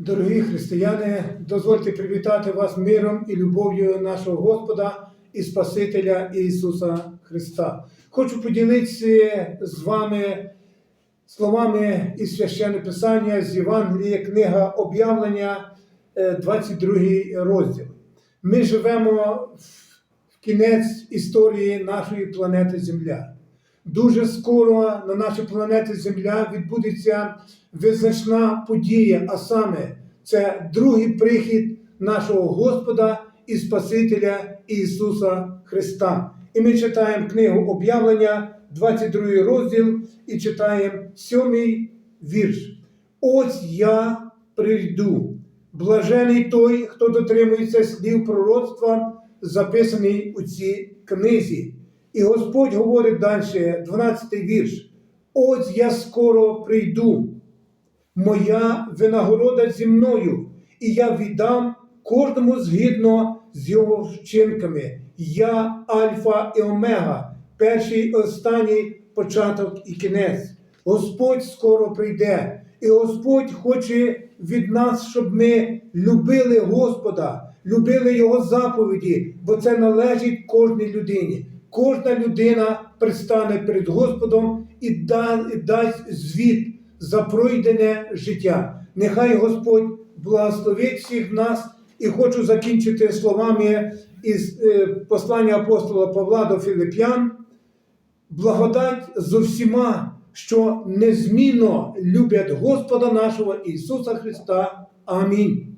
Дорогі християни, дозвольте привітати вас миром і любов'ю нашого Господа і Спасителя Ісуса Христа. Хочу поділитися з вами словами із священного Писання з Євангелія, книга об'явлення, е, 22 розділ. Ми живемо в кінець історії нашої планети Земля. Дуже скоро на нашій планеті Земля відбудеться визначна подія, а саме це другий прихід нашого Господа і Спасителя Ісуса Христа. І ми читаємо книгу об'явлення, 22 розділ, і читаємо 7 вірш. Ось я прийду. Блажений той, хто дотримується слів пророцтва, записаний у цій книзі. І Господь говорить далі, 12 вірш. Ось я скоро прийду. Моя винагорода зі мною, і я віддам кожному згідно з його вчинками. Я Альфа і Омега, перший і останній початок і кінець. Господь скоро прийде, і Господь хоче від нас, щоб ми любили Господа, любили Його заповіді, бо це належить кожній людині. Кожна людина пристане перед Господом і дасть звіт за пройдене життя. Нехай Господь благословить всіх нас. І хочу закінчити словами із е, послання апостола Павла до Філип'ян. Благодать з усіма, що незмінно люблять Господа нашого Ісуса Христа. Амінь.